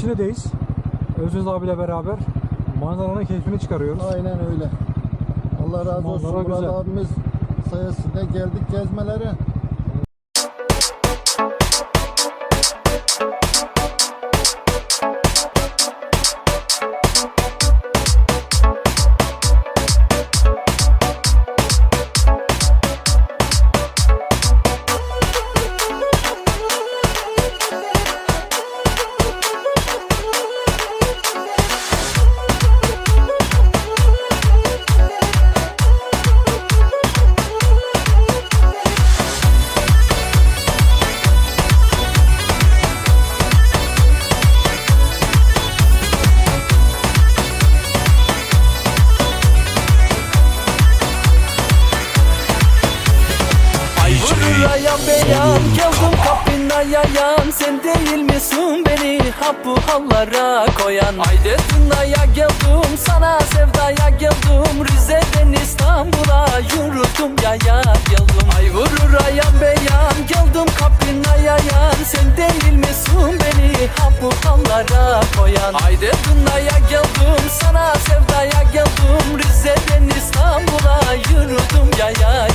içindeyiz. Özgür abiyle beraber manzaranın keyfini çıkarıyoruz. Aynen öyle. Allah razı olsun. Murat abimiz sayesinde geldik gezmelere. beyan Geldim kapına yayan Sen değil misin beni? Ha bu hallara koyan. Haydi Tuna'ya geldim sana sevdaya geldim. Rize'den İstanbul'a yürüdüm yaya geldim. Ay vurur ayan beyan Geldim kapına yayan. Sen değil misin beni? Ha bu hallara koyan. Haydi Tuna'ya geldim sana sevdaya geldim. Rize'den İstanbul'a yürüdüm yaya